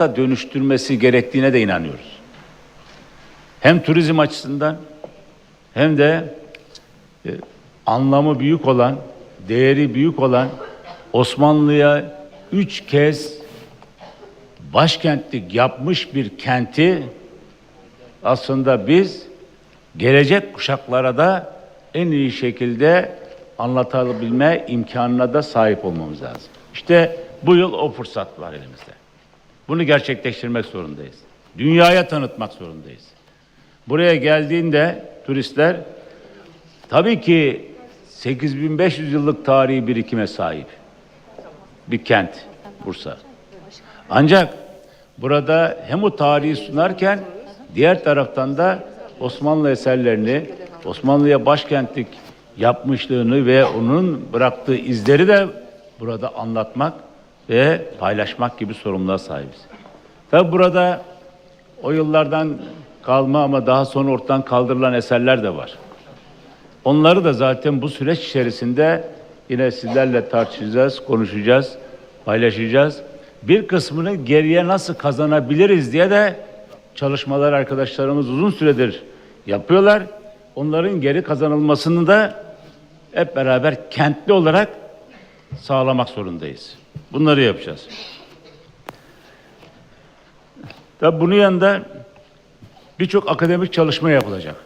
dönüştürmesi gerektiğine de inanıyoruz. Hem turizm açısından hem de e, anlamı büyük olan, değeri büyük olan Osmanlı'ya üç kez başkentlik yapmış bir kenti aslında biz gelecek kuşaklara da en iyi şekilde anlatabilme imkanına da sahip olmamız lazım. İşte bu yıl o fırsat var elimizde. Bunu gerçekleştirmek zorundayız. Dünyaya tanıtmak zorundayız. Buraya geldiğinde turistler tabii ki 8500 yıllık tarihi birikime sahip bir kent Bursa. Ancak burada hem o tarihi sunarken diğer taraftan da Osmanlı eserlerini, Osmanlı'ya başkentlik yapmışlığını ve onun bıraktığı izleri de burada anlatmak ve paylaşmak gibi sorumluluğa sahibiz. Tabi burada o yıllardan kalma ama daha sonra ortadan kaldırılan eserler de var. Onları da zaten bu süreç içerisinde yine sizlerle tartışacağız, konuşacağız, paylaşacağız. Bir kısmını geriye nasıl kazanabiliriz diye de çalışmalar arkadaşlarımız uzun süredir yapıyorlar. Onların geri kazanılmasını da hep beraber kentli olarak sağlamak zorundayız. Bunları yapacağız. Tabi bunun yanında birçok akademik çalışma yapılacak.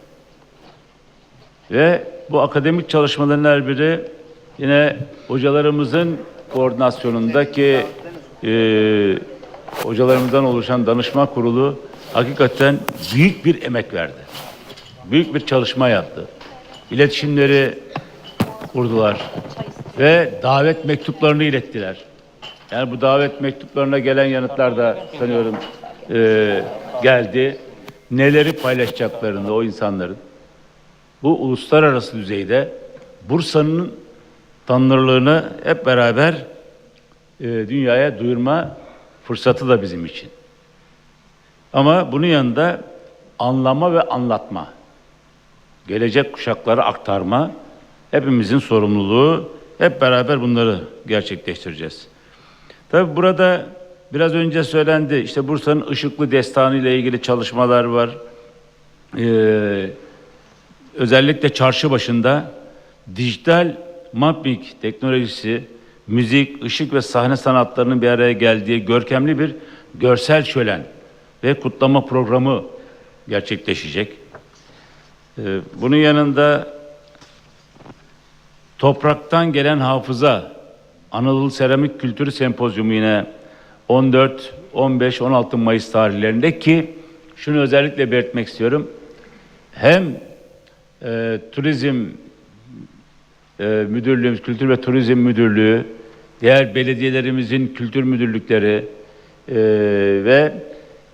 Ve bu akademik çalışmaların her biri yine hocalarımızın koordinasyonundaki e, hocalarımızdan oluşan danışma kurulu hakikaten büyük bir emek verdi. Büyük bir çalışma yaptı. İletişimleri kurdular ve davet mektuplarını ilettiler. Yani bu davet mektuplarına gelen yanıtlar da sanıyorum e, geldi. Neleri paylaşacaklarını o insanların. Bu uluslararası düzeyde Bursa'nın tanınırlığını hep beraber e, dünyaya duyurma fırsatı da bizim için. Ama bunun yanında anlama ve anlatma, gelecek kuşaklara aktarma hepimizin sorumluluğu. Hep beraber bunları gerçekleştireceğiz. Tabi burada biraz önce söylendi işte Bursa'nın ışıklı destanı ile ilgili çalışmalar var. Ee, özellikle çarşı başında dijital mapping teknolojisi, müzik, ışık ve sahne sanatlarının bir araya geldiği görkemli bir görsel şölen ve kutlama programı gerçekleşecek. Ee, bunun yanında topraktan gelen hafıza Anadolu Seramik Kültürü Sempozyumu yine 14, 15, 16 Mayıs tarihlerinde ki şunu özellikle belirtmek istiyorum. Hem e, turizm e, müdürlüğümüz, Kültür ve Turizm Müdürlüğü, diğer belediyelerimizin kültür müdürlükleri e, ve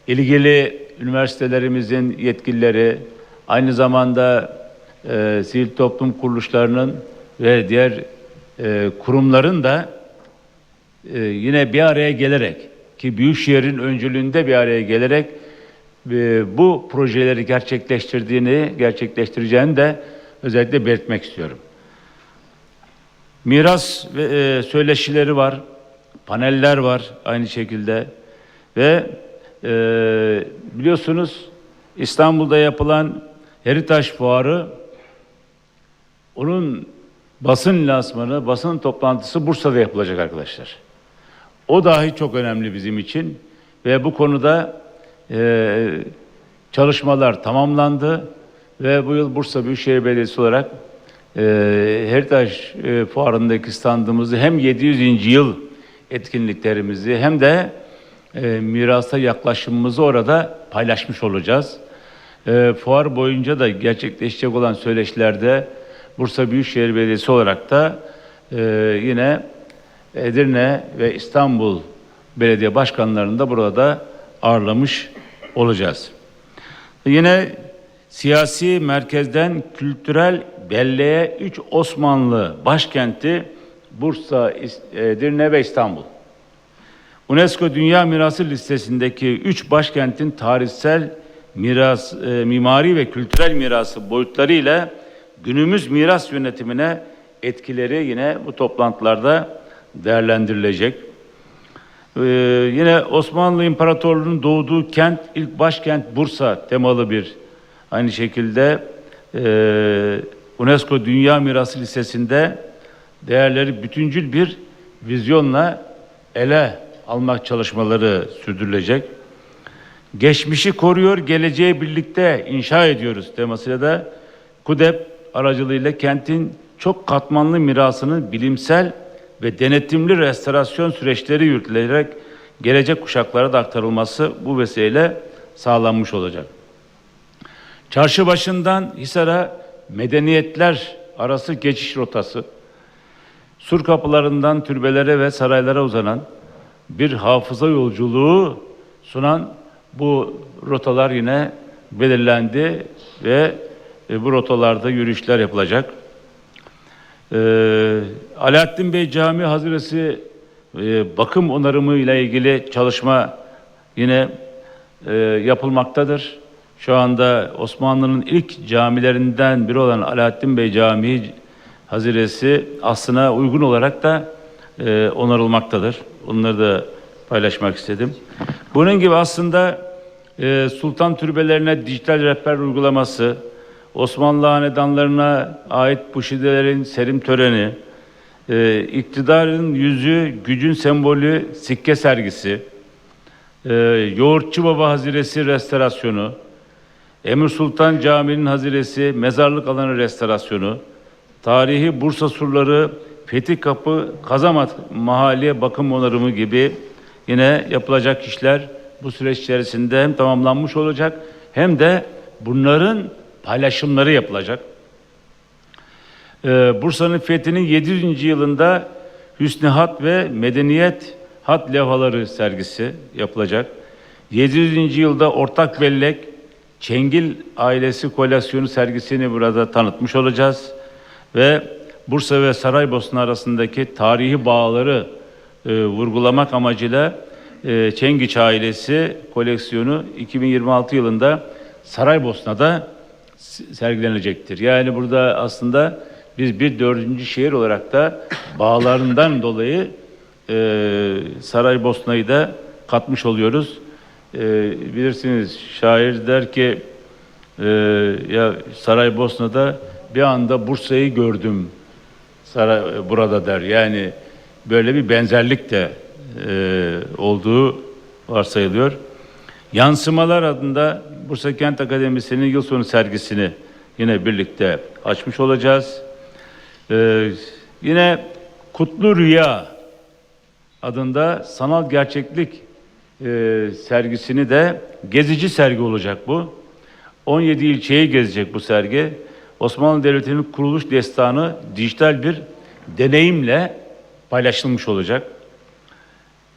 ilgili üniversitelerimizin yetkilileri, aynı zamanda e, sivil toplum kuruluşlarının ve diğer e, kurumların da e, yine bir araya gelerek ki Büyükşehir'in öncülüğünde bir araya gelerek e, bu projeleri gerçekleştirdiğini, gerçekleştireceğini de özellikle belirtmek istiyorum. Miras ve e, söyleşileri var, paneller var aynı şekilde ve e, biliyorsunuz İstanbul'da yapılan Heritage Fuarı onun basın lansmanı, basın toplantısı Bursa'da yapılacak arkadaşlar. O dahi çok önemli bizim için ve bu konuda e, çalışmalar tamamlandı ve bu yıl Bursa Büyükşehir Belediyesi olarak e, Heritage e, Fuarı'ndaki standımızı hem 700. yıl etkinliklerimizi hem de e, mirasa yaklaşımımızı orada paylaşmış olacağız. E, fuar boyunca da gerçekleşecek olan söyleşilerde Bursa Büyükşehir Belediyesi olarak da e, yine Edirne ve İstanbul Belediye Başkanlarını da burada ağırlamış olacağız. Yine siyasi merkezden kültürel belleğe üç Osmanlı başkenti Bursa, Edirne ve İstanbul. UNESCO Dünya Mirası listesindeki üç başkentin tarihsel miras, e, mimari ve kültürel mirası boyutlarıyla günümüz miras yönetimine etkileri yine bu toplantılarda değerlendirilecek. Ee, yine Osmanlı İmparatorluğu'nun doğduğu kent, ilk başkent Bursa temalı bir aynı şekilde e, UNESCO Dünya Mirası Lisesi'nde değerleri bütüncül bir vizyonla ele almak çalışmaları sürdürülecek. Geçmişi koruyor, geleceği birlikte inşa ediyoruz temasıyla da KUDEP aracılığıyla kentin çok katmanlı mirasının bilimsel ve denetimli restorasyon süreçleri yürütülerek gelecek kuşaklara da aktarılması bu vesileyle sağlanmış olacak. Çarşı başından Hisar'a medeniyetler arası geçiş rotası, sur kapılarından türbelere ve saraylara uzanan bir hafıza yolculuğu sunan bu rotalar yine belirlendi ve e, bu rotalarda yürüyüşler yapılacak. Ee, Alaaddin Bey Camii Haziresi e, bakım onarımı ile ilgili çalışma yine e, yapılmaktadır. Şu anda Osmanlı'nın ilk camilerinden biri olan Alaaddin Bey Camii Haziresi aslına uygun olarak da e, onarılmaktadır. Onları da paylaşmak istedim. Bunun gibi aslında e, sultan türbelerine dijital rehber uygulaması, Osmanlı hanedanlarına ait puşidelerin serim töreni, e, iktidarın yüzü, gücün sembolü sikke sergisi, e, Yoğurtçu Baba Haziresi restorasyonu, Emir Sultan Camii'nin haziresi, mezarlık alanı restorasyonu, tarihi Bursa surları, Fethi Kapı, Kazamat Mahalle bakım onarımı gibi yine yapılacak işler bu süreç içerisinde hem tamamlanmış olacak hem de bunların paylaşımları yapılacak. Ee, Bursa'nın fethinin 700. yılında Hüsnü Hat ve Medeniyet Hat levhaları sergisi yapılacak. 700. yılda Ortak Bellek Çengil ailesi koleksiyonu sergisini burada tanıtmış olacağız. Ve Bursa ve Saraybosna arasındaki tarihi bağları e, vurgulamak amacıyla e, Çengiç ailesi koleksiyonu 2026 yılında Saraybosna'da sergilenecektir. Yani burada aslında biz bir dördüncü şehir olarak da bağlarından dolayı e, Saraybosna'yı da katmış oluyoruz. E, bilirsiniz şair der ki e, ya Saraybosna'da bir anda Bursa'yı gördüm Saray, burada der. Yani böyle bir benzerlik de e, olduğu varsayılıyor. Yansımalar adında Bursa Kent Akademisi'nin yıl sonu sergisini yine birlikte açmış olacağız. Ee, yine Kutlu Rüya adında sanal gerçeklik e, sergisini de gezici sergi olacak bu. 17 ilçeyi gezecek bu sergi. Osmanlı Devleti'nin kuruluş destanı dijital bir deneyimle paylaşılmış olacak.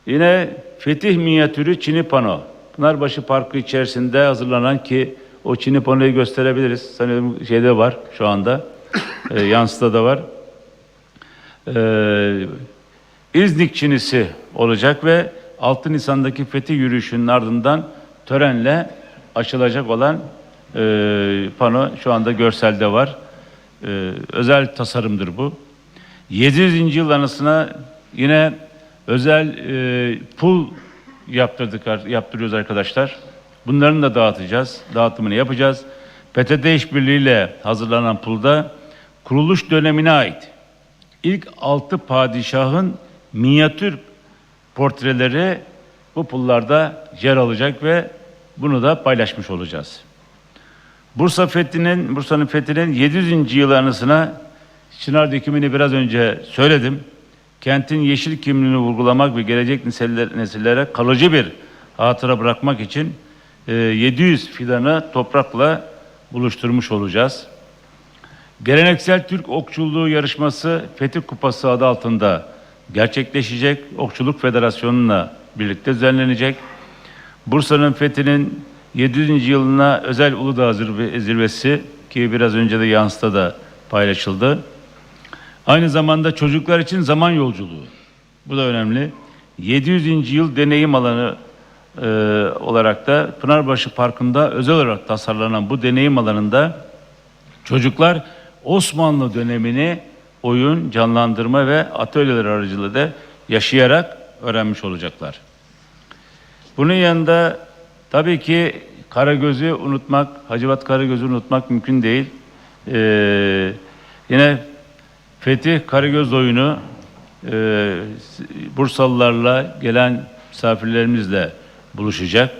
Yine Fetih minyatürü Çini Pano. Pınarbaşı Parkı içerisinde hazırlanan ki o Çini Pano'yu gösterebiliriz. Sanıyorum şeyde var şu anda. e, Yansıda da var. Ee, İznik Çinisi olacak ve 6 Nisan'daki Fetih yürüyüşünün ardından törenle açılacak olan e, pano şu anda görselde var. E, özel tasarımdır bu. 700. yıl anısına yine özel e, pul yaptırdık yaptırıyoruz arkadaşlar. Bunların da dağıtacağız. Dağıtımını yapacağız. PTT işbirliğiyle hazırlanan pulda kuruluş dönemine ait ilk altı padişahın minyatür portreleri bu pullarda yer alacak ve bunu da paylaşmış olacağız. Bursa Fethi'nin Bursa'nın fethinin 700. yıl anısına Çınar dökümünü biraz önce söyledim. Kentin yeşil kimliğini vurgulamak ve gelecek nesiller, nesillere kalıcı bir hatıra bırakmak için e, 700 fidanı toprakla buluşturmuş olacağız. Geleneksel Türk Okçuluğu yarışması Fetih Kupası adı altında gerçekleşecek. Okçuluk Federasyonu'na birlikte düzenlenecek. Bursa'nın fethinin 700. yılına özel Uludağ zirve- zirvesi ki biraz önce de Yansı'da da paylaşıldı. Aynı zamanda çocuklar için zaman yolculuğu. Bu da önemli. 700. yıl deneyim alanı e, olarak da Pınarbaşı Parkı'nda özel olarak tasarlanan bu deneyim alanında çocuklar Osmanlı dönemini oyun, canlandırma ve atölyeler aracılığıyla da yaşayarak öğrenmiş olacaklar. Bunun yanında tabii ki Karagöz'ü unutmak, Hacivat Karagöz'ü unutmak mümkün değil. Ee, yine Fetih Karagöz oyunu e, Bursalılarla gelen misafirlerimizle buluşacak.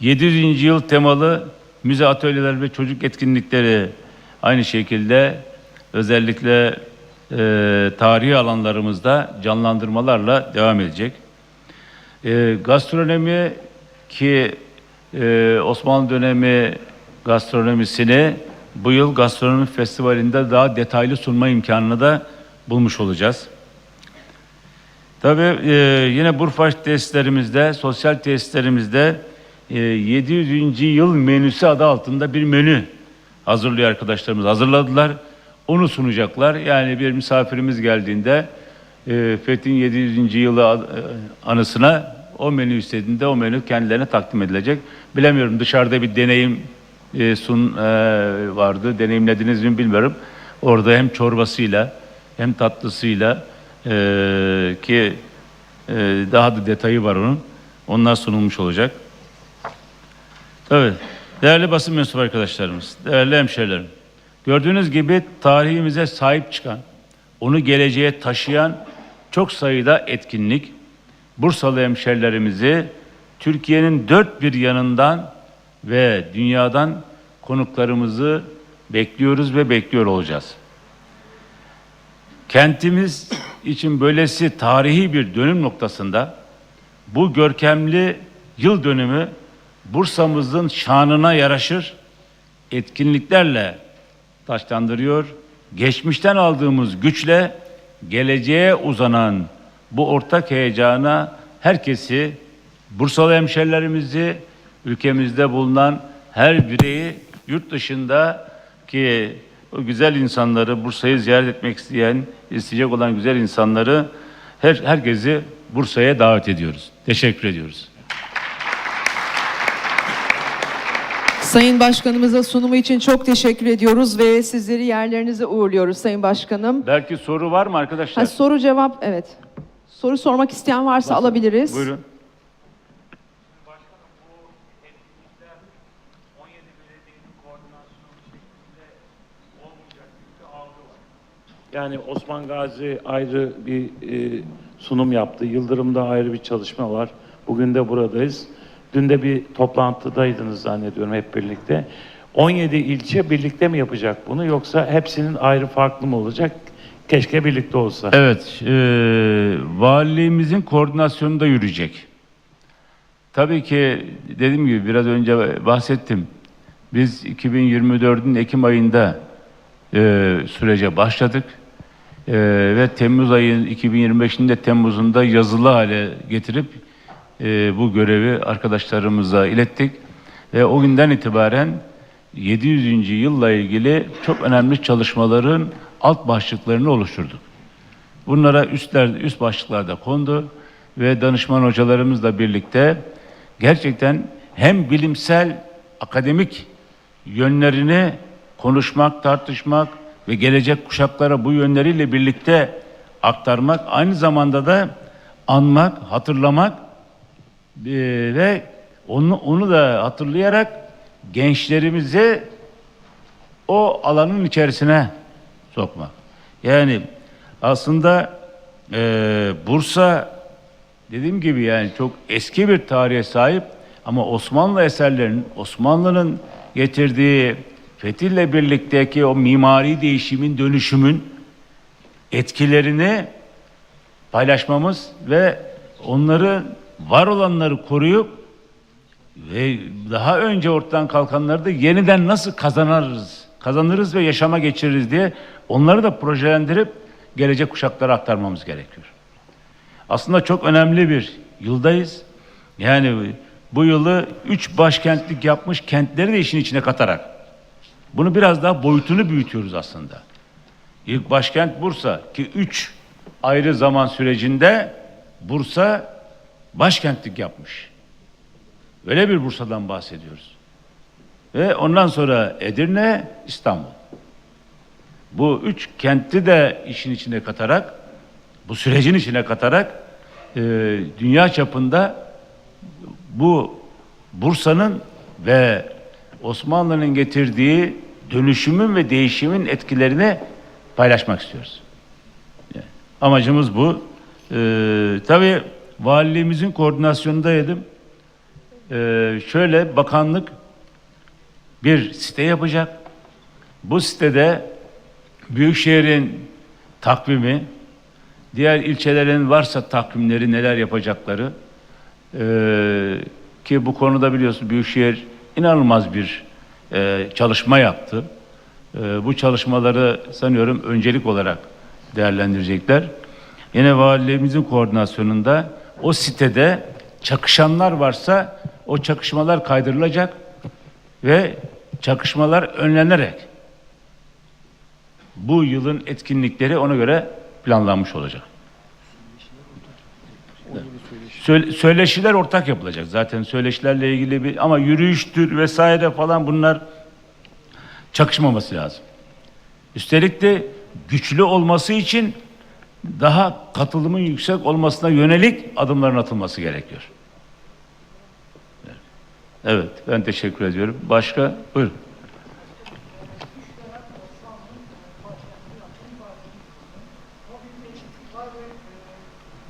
700. yıl temalı müze atölyeler ve çocuk etkinlikleri aynı şekilde özellikle e, tarihi alanlarımızda canlandırmalarla devam edecek. E, gastronomi ki e, Osmanlı dönemi gastronomisini bu yıl gastronomi festivalinde daha detaylı sunma imkanını da bulmuş olacağız. Tabii e, yine Burfaş tesislerimizde, sosyal tesislerimizde e, 700. yıl menüsü adı altında bir menü hazırlıyor arkadaşlarımız. Hazırladılar. Onu sunacaklar. Yani bir misafirimiz geldiğinde e, Fethin 700. yılı e, anısına o menü istediğinde o menü kendilerine takdim edilecek. Bilemiyorum dışarıda bir deneyim e, sun e, vardı. Deneyimlediniz mi bilmiyorum. Orada hem çorbasıyla hem tatlısıyla e, ki e, daha da detayı var onun. Onlar sunulmuş olacak. Evet. Değerli basın mensubu arkadaşlarımız, değerli hemşehrilerim. Gördüğünüz gibi tarihimize sahip çıkan, onu geleceğe taşıyan çok sayıda etkinlik Bursalı hemşerilerimizi Türkiye'nin dört bir yanından ve dünyadan konuklarımızı bekliyoruz ve bekliyor olacağız. Kentimiz için böylesi tarihi bir dönüm noktasında bu görkemli yıl dönümü Bursa'mızın şanına yaraşır etkinliklerle taşlandırıyor. Geçmişten aldığımız güçle geleceğe uzanan bu ortak heyecana herkesi, Bursalı hemşerilerimizi, ülkemizde bulunan her bireyi yurt dışında ki o güzel insanları Bursa'yı ziyaret etmek isteyen, isteyecek olan güzel insanları her herkesi Bursa'ya davet ediyoruz. Teşekkür ediyoruz. Sayın Başkanımıza sunumu için çok teşekkür ediyoruz ve sizleri yerlerinize uğurluyoruz Sayın Başkanım. Belki soru var mı arkadaşlar? Ha, soru cevap evet. Soru sormak isteyen varsa alabiliriz. Buyurun. Yani Osman Gazi ayrı bir e, sunum yaptı. Yıldırım'da ayrı bir çalışma var. Bugün de buradayız. Dün de bir toplantıdaydınız zannediyorum hep birlikte. 17 ilçe birlikte mi yapacak bunu yoksa hepsinin ayrı farklı mı olacak? Keşke birlikte olsa. Evet, e, valiliğimizin koordinasyonunda yürüyecek. Tabii ki dediğim gibi biraz önce bahsettim. Biz 2024'ün Ekim ayında e, sürece başladık. E, ve Temmuz ayının 2025'in de Temmuz'unda yazılı hale getirip e, bu görevi arkadaşlarımıza ilettik. Ve o günden itibaren 700. yılla ilgili çok önemli çalışmaların alt başlıklarını oluşturduk. Bunlara üstler, üst başlıklarda kondu ve danışman hocalarımızla birlikte gerçekten hem bilimsel, akademik yönlerini konuşmak, tartışmak ve gelecek kuşaklara bu yönleriyle birlikte aktarmak, aynı zamanda da anmak, hatırlamak e, ve onu, onu da hatırlayarak gençlerimizi o alanın içerisine sokmak. Yani aslında e, Bursa dediğim gibi yani çok eski bir tarihe sahip ama Osmanlı eserlerinin, Osmanlı'nın getirdiği fetille birlikteki o mimari değişimin, dönüşümün etkilerini paylaşmamız ve onları var olanları koruyup ve daha önce ortadan kalkanları da yeniden nasıl kazanırız, kazanırız ve yaşama geçiririz diye onları da projelendirip gelecek kuşaklara aktarmamız gerekiyor. Aslında çok önemli bir yıldayız. Yani bu yılı üç başkentlik yapmış kentleri de işin içine katarak bunu biraz daha boyutunu büyütüyoruz aslında. İlk başkent Bursa ki üç ayrı zaman sürecinde Bursa başkentlik yapmış. Öyle bir Bursa'dan bahsediyoruz. Ve ondan sonra Edirne, İstanbul. Bu üç kenti de işin içine katarak, bu sürecin içine katarak e, dünya çapında bu Bursa'nın ve Osmanlı'nın getirdiği dönüşümün ve değişimin etkilerini paylaşmak istiyoruz. Amacımız bu. Ee, tabii valiliğimizin koordinasyonundaydım. Ee, şöyle bakanlık bir site yapacak. Bu sitede Büyükşehir'in takvimi, diğer ilçelerin varsa takvimleri neler yapacakları ee, ki bu konuda biliyorsun Büyükşehir inanılmaz bir e, çalışma yaptı. Ee, bu çalışmaları sanıyorum öncelik olarak değerlendirecekler. Yine valiliğimizin koordinasyonunda o sitede çakışanlar varsa o çakışmalar kaydırılacak ve çakışmalar önlenerek bu yılın etkinlikleri ona göre planlanmış olacak. Söyle- Söyleşiler ortak yapılacak zaten söyleşilerle ilgili bir ama yürüyüştür vesaire falan bunlar çakışmaması lazım. Üstelik de güçlü olması için daha katılımın yüksek olmasına yönelik adımların atılması gerekiyor. Evet, ben teşekkür ediyorum. Başka? Buyurun.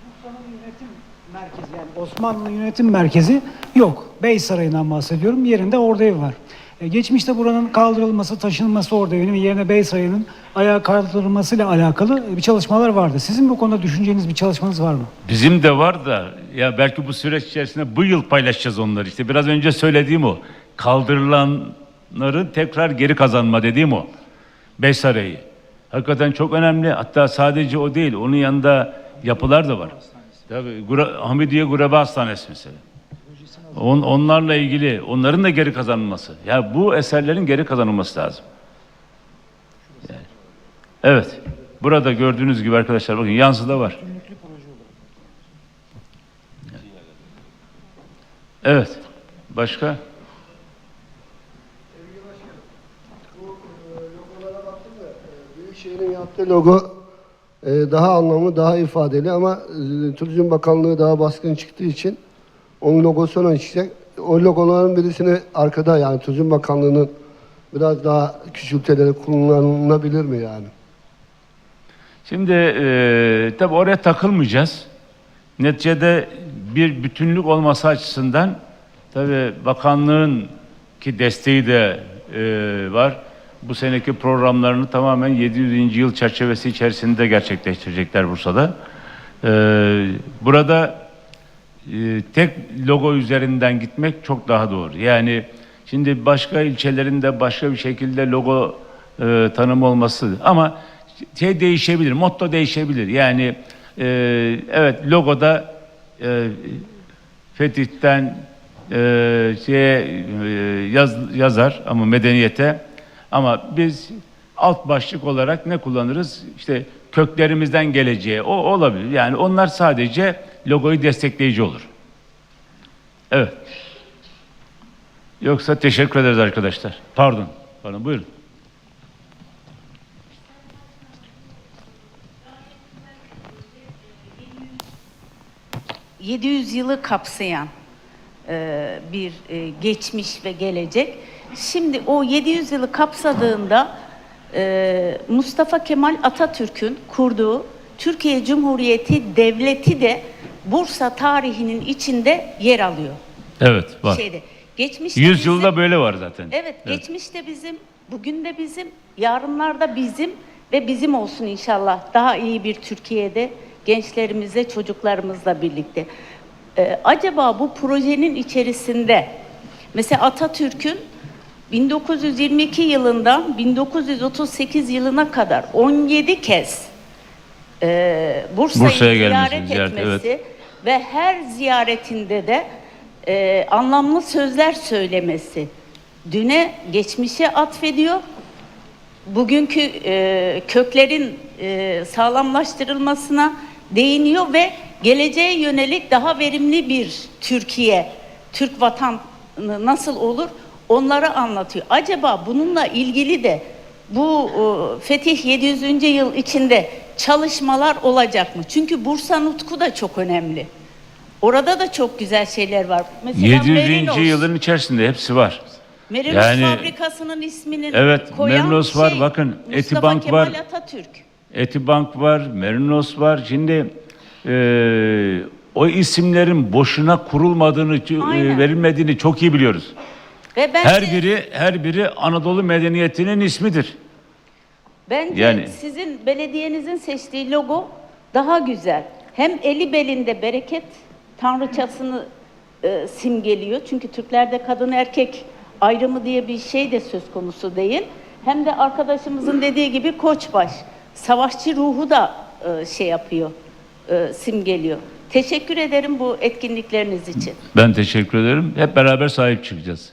Bursa'nın yönetim merkezi yani Osmanlı yönetim merkezi yok. Bey Sarayı'ndan bahsediyorum. Yerinde orada ev var. E, geçmişte buranın kaldırılması, taşınması orada evinin yerine Bey Sarayı'nın ayağa kaldırılmasıyla alakalı bir çalışmalar vardı. Sizin bu konuda düşüneceğiniz bir çalışmanız var mı? Bizim de var da ya belki bu süreç içerisinde bu yıl paylaşacağız onları işte. Biraz önce söylediğim o. Kaldırılanların tekrar geri kazanma dediğim o. Beş Sarayı. Hakikaten çok önemli. Hatta sadece o değil. Onun yanında yapılar da var. Tabii Hamidiye Gurebe Hastanesi mesela. On, onlarla ilgili onların da geri kazanılması. Ya bu eserlerin geri kazanılması lazım. Yani. Evet. Burada gördüğünüz gibi arkadaşlar bakın yansıda var. Evet. Başka? Büyükşehir'in yaptığı logo e, daha anlamlı, daha ifadeli ama e, Turizm Bakanlığı daha baskın çıktığı için onun logosu öne çıkacak. O logoların birisini arkada yani Turizm Bakanlığı'nın biraz daha küçülterek kullanılabilir mi yani? Şimdi e, tabii oraya takılmayacağız. Neticede bir bütünlük olması açısından tabii bakanlığın ki desteği de e, var. Bu seneki programlarını tamamen 700. yıl çerçevesi içerisinde gerçekleştirecekler Bursa'da. E, burada e, tek logo üzerinden gitmek çok daha doğru. Yani şimdi başka ilçelerinde başka bir şekilde logo e, tanımı olması ama şey değişebilir, motto değişebilir. Yani e, evet logoda e, Fetih'ten e, e, yaz, yazar ama medeniyete ama biz alt başlık olarak ne kullanırız? İşte köklerimizden geleceği o olabilir. Yani onlar sadece logoyu destekleyici olur. Evet. Yoksa teşekkür ederiz arkadaşlar. Pardon. Pardon buyurun. Ee, 700 yılı kapsayan e, bir e, geçmiş ve gelecek. Şimdi o 700 yılı kapsadığında e, Mustafa Kemal Atatürk'ün kurduğu Türkiye Cumhuriyeti Devleti de Bursa tarihinin içinde yer alıyor. Evet var. Şeyde. Geçmişte 100 bizim- yılda böyle var zaten. Evet, geçmişte bizim, bugün de bizim, yarınlar da bizim ve bizim olsun inşallah. Daha iyi bir Türkiye'de gençlerimizle, çocuklarımızla birlikte. Ee, acaba bu projenin içerisinde mesela Atatürk'ün 1922 yılından 1938 yılına kadar 17 kez e, Bursa'yı Bursa'ya gelmesi, ziyaret ziyaret, etmesi evet. ve her ziyaretinde de e, anlamlı sözler söylemesi. Düne, geçmişe atfediyor. Bugünkü e, köklerin e, sağlamlaştırılmasına değiniyor ve geleceğe yönelik daha verimli bir Türkiye, Türk vatan nasıl olur onları anlatıyor. Acaba bununla ilgili de bu e, Fetih 700. yıl içinde çalışmalar olacak mı? Çünkü Bursa Nutku da çok önemli. Orada da çok güzel şeyler var. Mesela 700. Merinos. yılın içerisinde hepsi var. Merinos Yani- fabrikasının ismini Evet, koyan Merinos var. şey, Bakın, Mustafa Etibank Kemal var. Atatürk. Etibank var, Merinos var. Şimdi eee, o isimlerin boşuna kurulmadığını, e, Aynen. verilmediğini çok iyi biliyoruz. Ve bence, Her biri her biri Anadolu medeniyetinin ismidir. bence Yani- sizin belediyenizin seçtiği logo daha güzel. Hem eli belinde bereket tanrıçasını e, simgeliyor. Çünkü Türklerde kadın erkek ayrımı diye bir şey de söz konusu değil. Hem de arkadaşımızın dediği gibi koçbaş. Savaşçı ruhu da e, şey yapıyor, e, simgeliyor. Teşekkür ederim bu etkinlikleriniz için. Ben teşekkür ederim. Hep beraber sahip çıkacağız.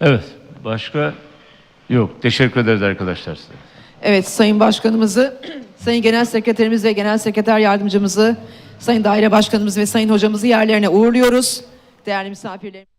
Evet. Başka? Yok. Teşekkür ederiz arkadaşlar size. Evet Sayın Başkanımızı, Sayın Genel Sekreterimiz ve Genel Sekreter Yardımcımızı, Sayın Daire Başkanımız ve Sayın Hocamızı yerlerine uğurluyoruz. Değerli misafirlerimiz.